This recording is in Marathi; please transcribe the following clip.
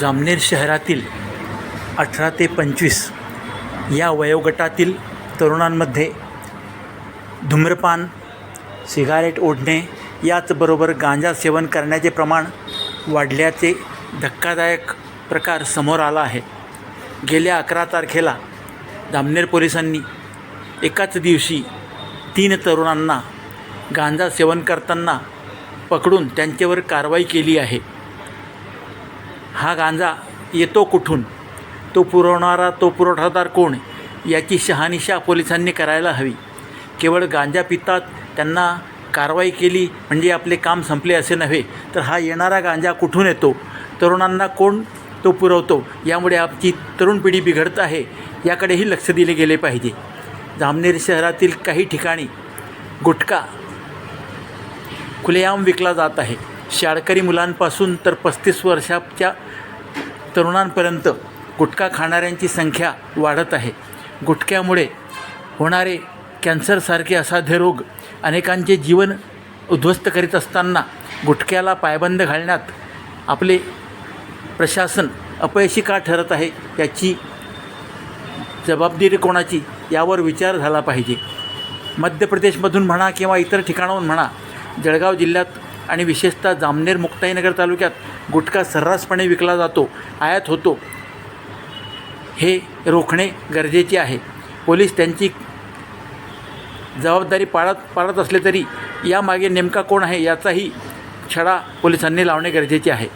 जामनेर शहरातील अठरा ते पंचवीस या वयोगटातील तरुणांमध्ये धूम्रपान सिगारेट ओढणे याचबरोबर गांजा सेवन करण्याचे प्रमाण वाढल्याचे धक्कादायक प्रकार समोर आला आहे. गेल्या अकरा तारखेला जामनेर पोलिसांनी एकाच दिवशी तीन तरुणांना गांजा सेवन करताना पकडून त्यांच्यावर कारवाई केली आहे. हा गांजा येतो कुठून? तो पुरवणारा तो पुरवठादार कोण? याची शहानिशा पोलिसांनी करायला हवी. केवळ गांजा पितात त्यांना कारवाई केली म्हणजे आपले काम संपले असे नव्हे तर हा येणारा गांजा कुठून येतो? तरुणांना कोण तो पुरवतो? यामुळे आपची तरुण पिढी बिघडत आहे याकडेही लक्ष दिले गेले पाहिजे. जामनेर शहरातील काही ठिकाणी गुटखा खुलेआम विकला जात आहे. शाळकरी मुलांपासून तर पस्तीस वर्षाच्या तरुणांपर्यंत गुटखा खाणाऱ्यांची संख्या वाढत आहे. गुटख्यामुळे होणारे कॅन्सरसारखे असाध्य रोग अनेकांचे जीवन उद्ध्वस्त करीत असताना गुटख्याला पायबंद घालण्यात आपले प्रशासन अपयशी का ठरत आहे याची जबाबदारी कोणाची यावर विचार झाला पाहिजे. मध्य प्रदेशमधून म्हणा किंवा इतर ठिकाणाहून म्हणा जळगाव जिल्ह्यात आणि विशेषतः जामनेर मुक्ताईनगर तालुक्यात गुटखा सर्रासपणे विकला जातो आयात होतो. हे रोखणे गरजेचे आहे. पोलीस त्यांची जबाबदारी पाळत पाळत असले तरी यामागे नेमका कोण आहे याचाही छडा पोलिसांनी लावणे गरजेचे आहे.